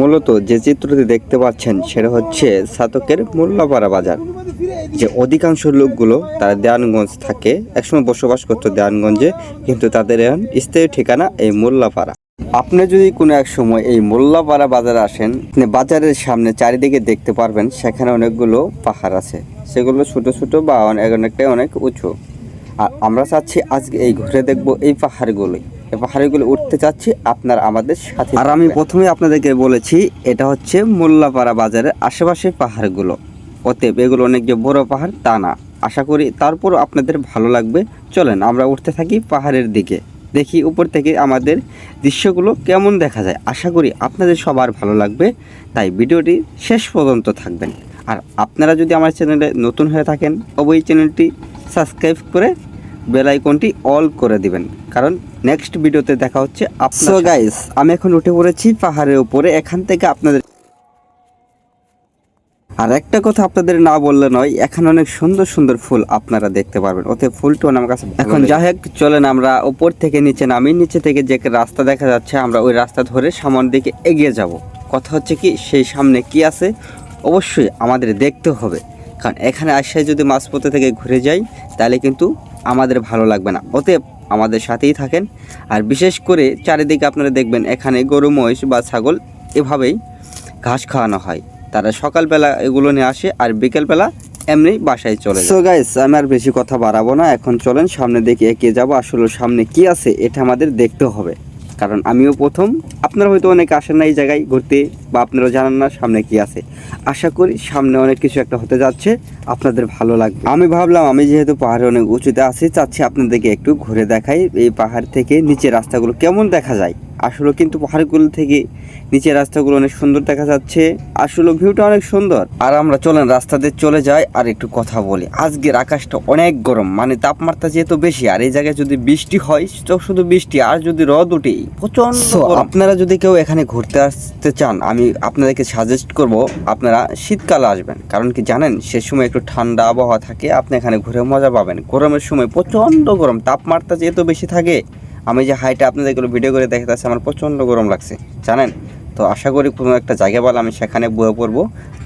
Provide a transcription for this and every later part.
মূলত যে চিত্রটি দেখতে পাচ্ছেন সেটা হচ্ছে সাতকের মোল্লাপাড়া বাজার, যে অধিকাংশ লোকগুলো তারা দেয়ানগঞ্জ থাকে। একসময় বসবাস করতো দেয়ানগঞ্জে কিন্তু তাদের এখন স্থায়ী ঠিকানা এই মোল্লাপাড়া। আপনি যদি কোনো এক সময় এই মোল্লাপাড়া বাজারে আসেন বাজারের সামনে চারিদিকে দেখতে পারবেন, সেখানে অনেকগুলো পাহাড় আছে। সেগুলো ছোট ছোট বা অনেক অনেকটাই অনেক উঁচু। আর আমরা চাচ্ছি আজকে এই ঘুরে দেখব এই পাহাড়গুলোই। পাহাড়গুলো উঠতে চাচ্ছি আপনার আমাদের সাথে আর আমি প্রথমে আপনাদেরকে বলেছি এটা হচ্ছে মোল্লাপাড়া বাজারের আশেপাশে পাহাড়গুলো। অতএব এগুলো অনেক যে বড় পাহাড় তা না। আশা করি তারপরও আপনাদের ভালো লাগবে। চলেন আমরা উঠতে থাকি পাহাড়ের দিকে। দেখি উপর থেকে আমাদের দৃশ্যগুলো কেমন দেখা যায়। আশা করি আপনাদের সবার ভালো লাগবে। তাই ভিডিওটি শেষ পর্যন্ত থাকবেন। আর আপনারা যদি আমার চ্যানেলে নতুন হয়ে থাকেন অবশ্যই চ্যানেলটি সাবস্ক্রাইব করে বেল আইকনটি অল করে দিবেন। কারণ নেক্সট ভিডিওতে দেখা হচ্ছে আপনার গাইস আমি এখন উঠে পড়েছি পাহাড়ের উপরে এখান থেকে আপনাদের আর একটা কথা আপনাদের না বললে নয় এখানে অনেক সুন্দর সুন্দর ফুল আপনারা দেখতে পারবেন। ওতে ফুলটা আমার কাছে এখন যাই হোক চলেন আমরা উপর থেকে নিচে নামি। নিচে থেকে যে রাস্তা দেখা যাচ্ছে আমরা ওই রাস্তা ধরে সামনের দিকে এগিয়ে যাব। কথা হচ্ছে কি সেই সামনে কি আছে? অবশ্যই আমাদের দেখতে হবে। কারণ এখানে আসে যদি মাঝপথে থেকে ঘুরে যাই তাহলে কিন্তু আমাদের ভালো লাগবে না। অতএব আমাদের সাথেই থাকেন। আর বিশেষ করে চারিদিকে আপনারা দেখবেন, এখানে গরু, মহিষ বা ছাগল এভাবেই ঘাস খাওয়ানো হয়। তারা সকালবেলা এগুলো নিয়ে আসে আর বিকেলবেলা এমনি বাসায় চলে সো গাইস আমি আর বেশি কথা বাড়াবো না। এখন চলেন, সামনে দিকে এগিয়ে যাব। আসলে সামনে কি আছে, এটা আমাদের দেখতে হবে। কারণ আমিও প্রথম। আপনারা হয়তো অনেকে আসেন না এই জায়গায় ঘুরতে বা আপনারা জানেন না সামনে কি আছে। আশা করি সামনে অনেক কিছু একটা হতে যাচ্ছে, আপনাদের ভালো লাগবে। আমি ভাবলাম, আমি যেহেতু পাহাড়ে অনেক উঁচুতে আছি, চাচ্ছি আপনাদেরকে একটু ঘুরে দেখাই এই পাহাড় থেকে নিচে রাস্তাগুলো কেমন দেখা যায়। আসলে কিন্তু পাহাড়গুলো থেকে নিচের রাস্তাগুলো অনেক সুন্দর দেখা যাচ্ছে। আসলে ভিউটা অনেক সুন্দর। আর আমরা চলেন রাস্তাতে চলে যাই আর একটু কথা বলি। আজকের আকাশটা অনেক গরম মানে তাপমাত্রা যেহেতু বেশি আর এই জায়গায় যদি বৃষ্টি হয় তো শুধু বৃষ্টি আর যদি রদ উঠে প্রচণ্ড আপনারা যদি কেউ এখানে ঘুরতে আসতে চান আমি আপনাদেরকে সাজেস্ট করব আপনারা শীতকালে আসবেন। কারণ কি জানেন সে সময় একটু ঠান্ডা আবহাওয়া থাকে আপনি এখানে ঘুরে মজা পাবেন। গরমের সময় প্রচণ্ড গরম তাপমাত্রা যেহেতু বেশি থাকে আমি যে হাইটে আপনাদেরগুলো ভিডিও করে দেখাতে আমার প্রচণ্ড গরম লাগছে, জানেন? তো আশা করি কোনো একটা জায়গা বলে, আমি সেখানে বয়ে পড়ব,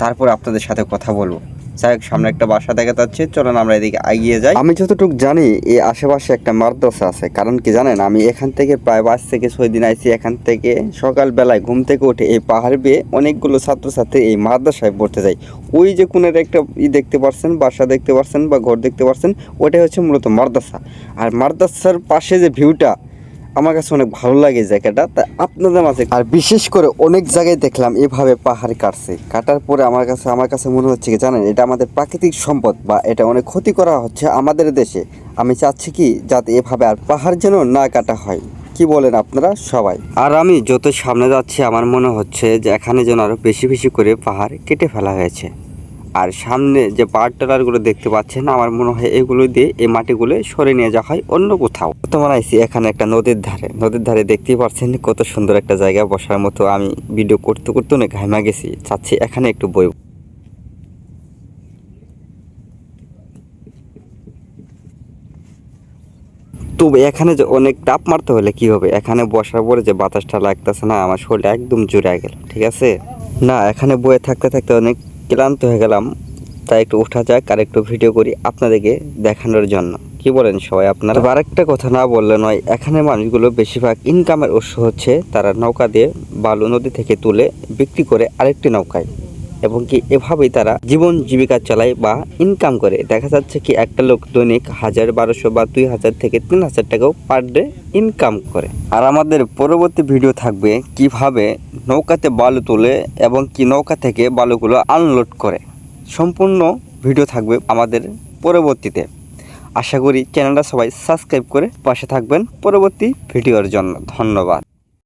তারপর আপনাদের সাথে কথা বলব। যাই হোক, সামনে একটা বাসা দেখা যাচ্ছে, চলেন আমরা এদিকে এগিয়ে যাই। আমি যতটুকু জানি, এই আশেপাশে একটা মাদ্রাসা আছে, কারণ কি জানেন, আমি এখান থেকে প্রায় পাঁচ থেকে ছয় দিন আইছি, এখান থেকে সকালবেলায় ঘুম থেকে উঠে এই পাহাড় বেয়ে অনেকগুলো ছাত্রছাত্রী এই মাদ্রাসায় পড়তে যায় ওই যে কোনের একটা ই দেখতে পারছেন, বাসা দেখতে পারছেন বা ঘর দেখতে পারছেন ওটাই হচ্ছে মূলত মাদ্রাসা। আর মাদ্রাসার পাশে যে ভিউটা আমার কাছে অনেক ভালো লাগে জায়গাটা, তা আপনাদের মাঝে আর বিশেষ করে অনেক জায়গায় দেখলাম এভাবে পাহাড় কাটছে। কাটার পরে আমার কাছে আমার কাছে মনে হচ্ছে কি জানেন, এটা আমাদের প্রাকৃতিক সম্পদ বা এটা অনেক ক্ষতি করা হচ্ছে আমাদের দেশে। আমি চাচ্ছি কি যাতে এভাবে আর পাহাড় যেন না কাটা হয়। কি বলেন আপনারা সবাই? আর আমি যত সামনে যাচ্ছি, আমার মনে হচ্ছে যে এখানে যেন আরও বেশি বেশি করে পাহাড় কেটে ফেলা হয়েছে। আর সামনে যে পাহাড় টালারগুলো দেখতে পাচ্ছেন, আমার মনে হয় এগুলো দিয়ে এই মাটিগুলো সরে নিয়ে যাওয়া হয় অন্য কোথাও। তোমার আইসি এখানে একটা নদীর ধারে। নদীর ধারে দেখতেই পাচ্ছেন কত সুন্দর একটা জায়গা। বসার মতো আমি ভিডিও করতে করতে অনেক ঘাইমা গেছি। চাচ্ছি এখানে একটু বই তো এখানে যে অনেক তাপ মারতে হলে কি হবে? এখানে বসার পরে যে বাতাসটা লাগতেছে না, আমার শরীর একদম জুড়ে গেল, ঠিক আছে? না, এখানে বয়ে থাকতে থাকতে অনেক ক্লান্ত হয়ে গেলাম, তাই একটু ওঠা যাক আর একটু ভিডিও করি আপনাদেরকে দেখানোর জন্য। কি বলেন সবাই আপনারা? আর আরেকটা কথা না বললে নয়, এখানে মানুষগুলো বেশিরভাগ ইনকামের উৎস হচ্ছে তারা নৌকা দিয়ে বালু নদী থেকে তুলে বিক্রি করে আরেকটি নৌকায়। এবং কি এভাবেই তারা জীবন জীবিকা চালায় বা ইনকাম করে। দেখা যাচ্ছে কি একটা লোক দৈনিক হাজার বারোশো বা দুই হাজার থেকে তিন হাজার টাকাও পার ডে ইনকাম করে। আর আমাদের পরবর্তী ভিডিও থাকবে কীভাবে নৌকাতে বালু তোলে এবং কি নৌকা থেকে বালুগুলো আনলোড করে। সম্পূর্ণ ভিডিও থাকবে আমাদের পরবর্তীতে। আশা করি চ্যানেলটা সবাই সাবস্ক্রাইব করে পাশে থাকবেন। পরবর্তী ভিডিওর জন্য ধন্যবাদ।